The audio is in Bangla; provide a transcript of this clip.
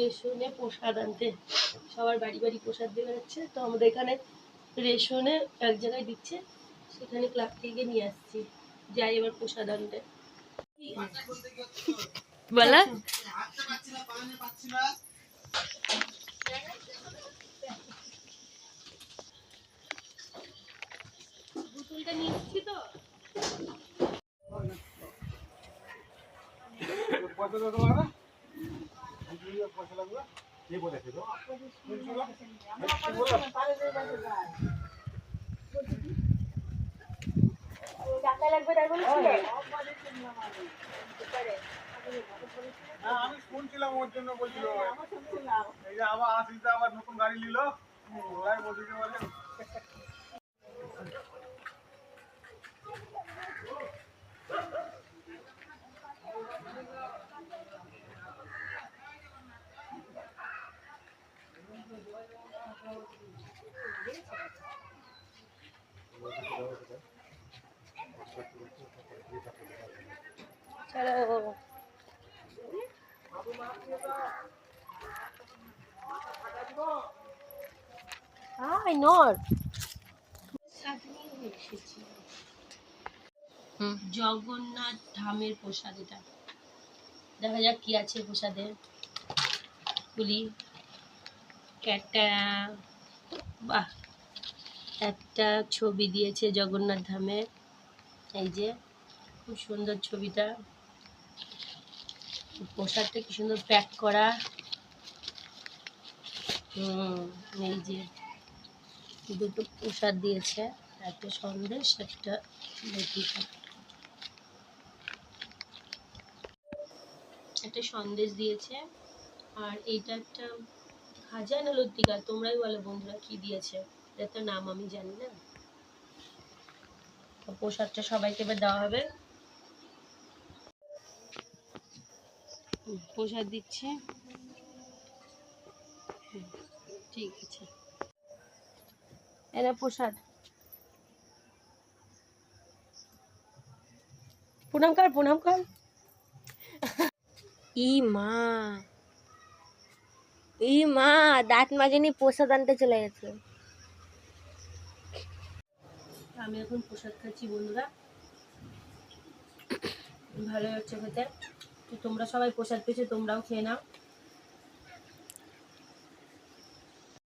রেশনে প্রসাদ আনতে। সবার বাড়ি বাড়ি প্রসাদ দেওয়া যাচ্ছে তো আমাদের এখানে রেশনে এক জায়গায় দিচ্ছে সেখানে ক্লাব থেকে নিয়ে আসছি। যাই এবার প্রসাদ আনতে। বলা। বোতলটা নিয়ে তো? পয়সা পারবে পয়সা লাগবে। আমি শুনছিলাম ওর জন্য বলছিল। এই যে আবার আসিতে আবার নতুন গাড়ি নিল। ওরাই বলছিল বলে আই এসেছি জগন্নাথ ধামের প্রসাদ এটা দেখা যাক কি আছে প্রসাদে। বলি, একটা, বাহ, একটা ছবি দিয়েছে জগন্নাথ ধামের এই যে, খুব সুন্দর ছবিটা। প্রসাদটা কি সুন্দর প্যাক করা। এই যে দুটো প্রসাদ দিয়েছে, একটা সন্দেশ, একটা একটা সন্দেশ দিয়েছে, আর এইটা একটা খাজা না লতিকা তোমরাই বলো বন্ধুরা কি দিয়েছে এটা নাম আমি জানি না। প্রসাদটা সবাইকে এবার দেওয়া হবে। প্রসাদ দিচ্ছে। ঠিক আছে। এরা প্রসাদ। প্রণাম কর প্রণাম কর। ই মা। ই মা দাঁত মাজেনি প্রসাদ আনতে চলে গেছে। আমি এখন প্রসাদ খাচ্ছি বন্ধুরা। ভালো হচ্ছে খেতে। তো তোমরা সবাই প্রসাদ পেয়েছ তোমরাও খেয়ে নাও।